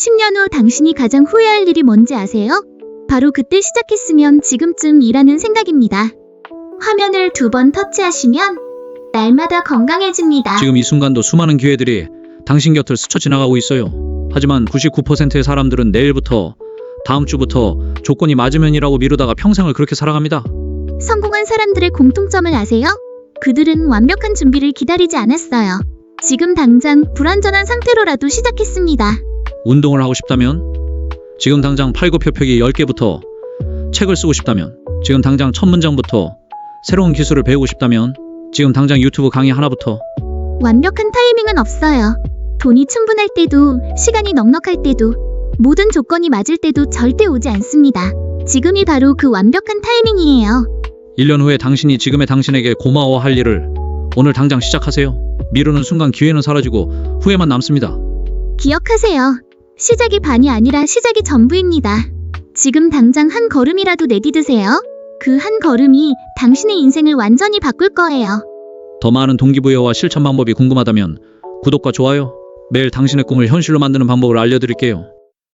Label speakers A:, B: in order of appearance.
A: 10년 후 당신이 가장 후회할 일이 뭔지 아세요? 바로 그때 시작했으면 지금쯤 일하는 생각입니다. 화면을 두 번 터치하시면 날마다 건강해집니다.
B: 지금 이 순간도 수많은 기회들이 당신 곁을 스쳐 지나가고 있어요. 하지만 99%의 사람들은 내일부터, 다음 주부터 조건이 맞으면이라고 미루다가 평생을 그렇게 살아갑니다.
A: 성공한 사람들의 공통점을 아세요? 그들은 완벽한 준비를 기다리지 않았어요. 지금 당장 불완전한 상태로라도 시작했습니다.
B: 운동을 하고 싶다면, 지금 당장 팔굽혀펴기 10개부터, 책을 쓰고 싶다면, 지금 당장 첫 문장부터, 새로운 기술을 배우고 싶다면, 지금 당장 유튜브 강의 하나부터,
A: 완벽한 타이밍은 없어요. 돈이 충분할 때도, 시간이 넉넉할 때도, 모든 조건이 맞을 때도 절대 오지 않습니다. 지금이 바로 그 완벽한 타이밍이에요.
B: 1년 후에 당신이 지금의 당신에게 고마워할 일을 오늘 당장 시작하세요. 미루는 순간 기회는 사라지고 후회만 남습니다.
A: 기억하세요. 시작이 반이 아니라 시작이 전부입니다. 지금 당장 한 걸음이라도 내디드세요. 그 한 걸음이 당신의 인생을 완전히 바꿀 거예요.
B: 더 많은 동기부여와 실천 방법이 궁금하다면 구독과 좋아요, 매일 당신의 꿈을 현실로 만드는 방법을 알려드릴게요.